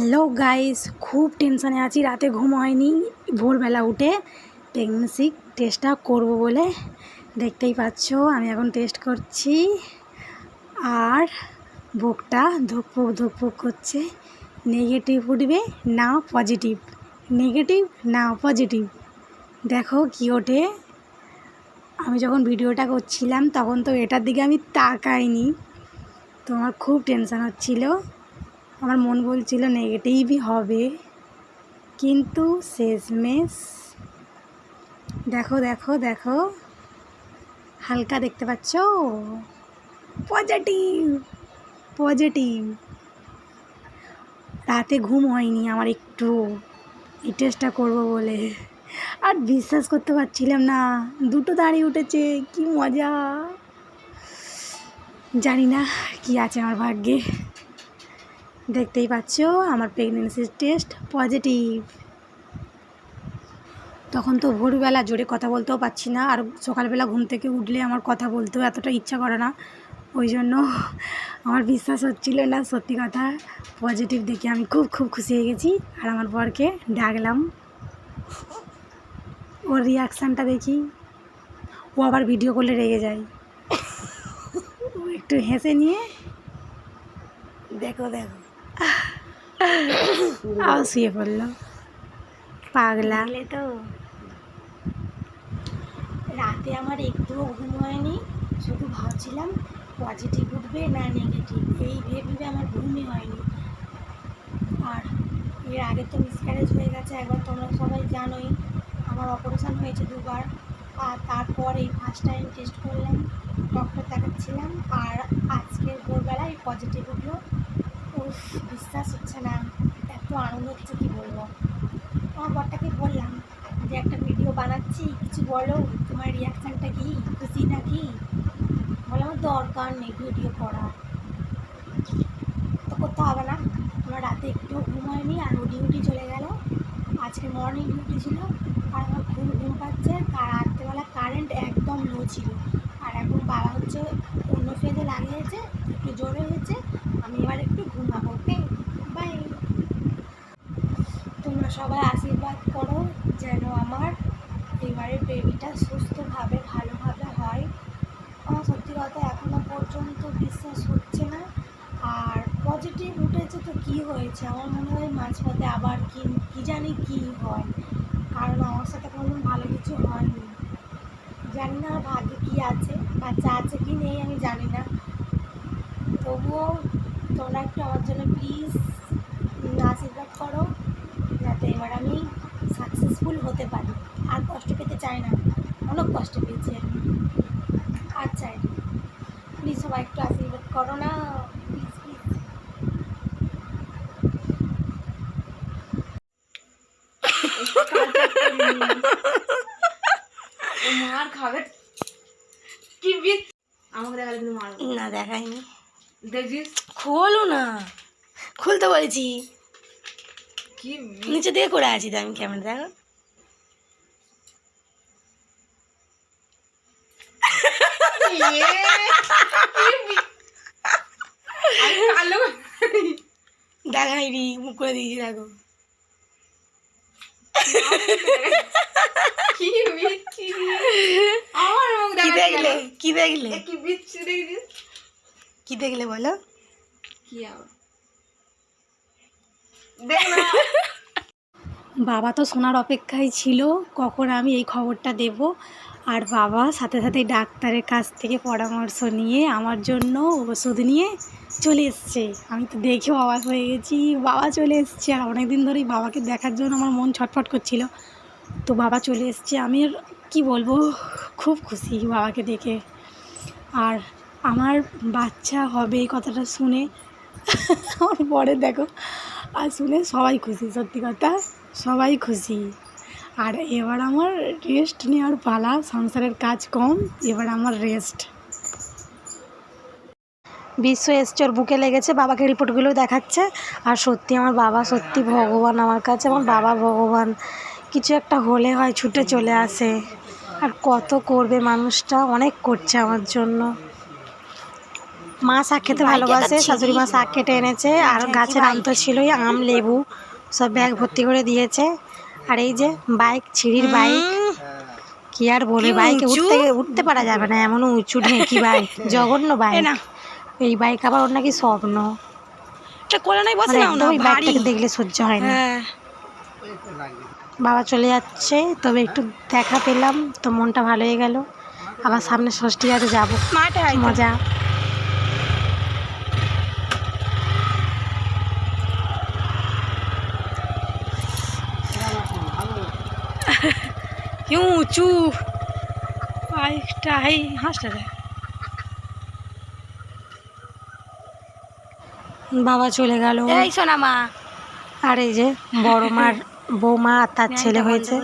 Hello guys, খুব টেনশানে আছি, রাতে ঘুম হয়নি। ভোরবেলা উঠে প্রেগনেন্সি টেস্টটা করব বলে দেখতেই পাচ্ছ, আমি এখন টেস্ট করছি। আর বুকটা ধুকপুক ধুকপুক করছে। নেগেটিভ উঠবে, না পজিটিভ নেগেটিভ না পজিটিভ দেখো কি ওঠে। আমি যখন ভিডিওটা করছিলাম, তখন তো এটার দিকে আমি তাকাইনি। তো আমার খুব টেনশান হচ্ছিল। আমার মন বলছিল নেগেটিভই হবে। কিন্তু শেষমেশ দেখো দেখো দেখো, হালকা দেখতে পাচ্ছ? পজিটিভ পজিটিভ রাতে ঘুম হয়নি আমার একটু। এই টেস্টটা করব বলে। আর বিশ্বাস করতে পারছিলাম না। দুটো দাঁড়িয়ে উঠেছে, কি মজা। জানি না কি আছে আমার ভাগ্যে। দেখতেই পাচ্ছ, আমার প্রেগনেন্সির টেস্ট পজিটিভ তখন তো ভোরবেলা জোরে কথা বলতেও পারছি না, আর সকালবেলা ঘুম থেকে উঠলে আমার কথা বলতেও এতটা ইচ্ছা করে না। ওই জন্য আমার বিশ্বাস হচ্ছিল না, সত্যি কথা পজিটিভ দেখে আমি খুব খুব খুশি হয়ে গেছি, আর আমার বরকে ডাকলাম। ওর রিয়াকশানটা দেখি, ও আবার ভিডিও করলে রেগে যায়। ও একটু হেসে নিয়ে, দেখো দেখো। আবার পড়ল। পাগলা। তো। রাতে আমার একটুও ঘুম হয়নি, শুধু ভাবছিলাম পজিটিভ উঠবে না নেগেটিভ এই ভেবে আমার ঘুমই হয়নি। আর এর আগে তো মিসক্যারেজ হয়ে গেছে, একবার তোমরা সবাই জানোই আমার অপারেশান হয়েছে দুবার। আর তারপর এই ফার্স্ট টাইম টেস্ট করলাম ডক্টর দেখাচ্ছিলাম, আর আজকের ভোরবেলায় পজিটিভ উঠল। বিশ্বাস হচ্ছে না। এত আনন্দ হচ্ছে কি বলব? আমার বরটাকে বললাম যে, একটা ভিডিও বানাচ্ছি, কিছু বলো, তোমার রিয়াকশানটা কি? খুশি নাকি বলে, আমার দরকার নেই ভিডিও করা তো করতে হবে না। আমার রাতে একটু ঘুম হয়নি আর ও ডিউটি চলে গেল। আজকে মর্নিং ডিউটি ছিল। আর আমার ঘুম ঘুম পাচ্ছে। আর রাত্রেবেলা কারেন্ট একদম লো ছিল। আর এখন বাবা হচ্ছে অন্য ফেজে লাগিয়েছে, একটু জোরে হয়েছে। বাই। তোমরা সবাই আশীর্বাদ করো যেন আমার এবারে বেবিটা সুস্থভাবে, ভালোভাবে হয়। আমার সত্যি কথা এখনও পর্যন্ত বিশ্বাস হচ্ছে না। আর পজিটিভ উঠেছে তো কি হয়েছে? আমার মনে হয় মাঝপথে আবার কি, কী জানি কী হয়। কারণ আমার সাথে কোনো ভালো কিছু হয়নি। জানি না ভাগ্যে কী আছে, বাচ্চা আছে কি নেই আমি জানি না। তবুও তোমরা একটু আমার জন্য প্লিজ আশীর্বাদ করো যাতে এবার আমি সাকসেসফুল হতে পারি। আর কষ্ট পেতে চাই না। অনেক কষ্ট পেয়েছি আমি। আর চাই প্লিজ সবাই একটু আশীর্বাদ করো না। প্লিজ প্লিজ মার খাবে। কি আমাকে দেখালে কিন্তু মারবো। না দেখাইনি। দেখিস খোলো না। খুলতে বলেছি। কি নিচে দিয়ে করে আছি তো আমি ক্যামেরা দেখো। কালো দেখাইনি মুখ করে দিয়েছি দেখো। কি দেখলে? কি দেখলে? কি দেখলে বলো? বাবা তো শোনার অপেক্ষায় ছিল কখন আমি এই খবরটা দেব। আর বাবা সাথে সাথে ডাক্তারের কাছ থেকে পরামর্শ নিয়ে আমার জন্য ওষুধ নিয়ে চলে এসছে। আমি তো দেখেও অবাক হয়ে গেছি বাবা চলে এসছে। আর অনেক দিন ধরেই বাবাকে দেখার জন্য আমার মন ছটফট করছিল। তো বাবা চলে এসছে। আমি আর কী বলব খুব খুশি বাবাকে দেখে। আর আমার বাচ্চা হবে এই কথাটা শুনে আমার পরে দেখো, আর শুনে সবাই খুশি, সত্যি কথা, সবাই খুশি। আর এবার আমার রেস্ট নেওয়ার পালা, সংসারের কাজ কম, এবার আমার রেস্ট বিশ্ব এসছে ওর বুকে লেগেছে, বাবাকে রিপোর্টগুলো দেখাচ্ছে। আর সত্যি আমার বাবা, সত্যি ভগবান আমার কাছে, আমার বাবা ভগবান। কিছু একটা হলে হয়, ছুটে চলে আসে। আর কত করবে মানুষটা, অনেক করছে আমার জন্য। মা শাক খেতে ভালোবাসে শাশুড়ি মা শাক কেটে এনেছে। আর গাছের আম তো ছিলই আম লেবু সব ব্যাগ ভর্তি করে দিয়েছে। আর এই যে বাইক ছিঁড়ির বাইক কি আর বলে বাইকে উঠতে উঠতে পারা যাবে না এমন উঁচু ঢেঁকি বাইক জঘন্য বাইক। এই বাইক আবার ওর নাকি স্বপ্ন। মানে দেখলে সহ্য হয় না। হ্যাঁ। বাবা চলে যাচ্ছে তবে একটু দেখা পেলাম তো মনটা ভালো হয়ে গেল। আবার সামনে ষষ্ঠী আছে যাব। মজা। কি উঁচু বাইকটা এই হাসটা দেখ। বাবা চলে গেল। এই সোনা মা আর এই যে বড় মার বৌমা আর তার ছেলে হয়েছে।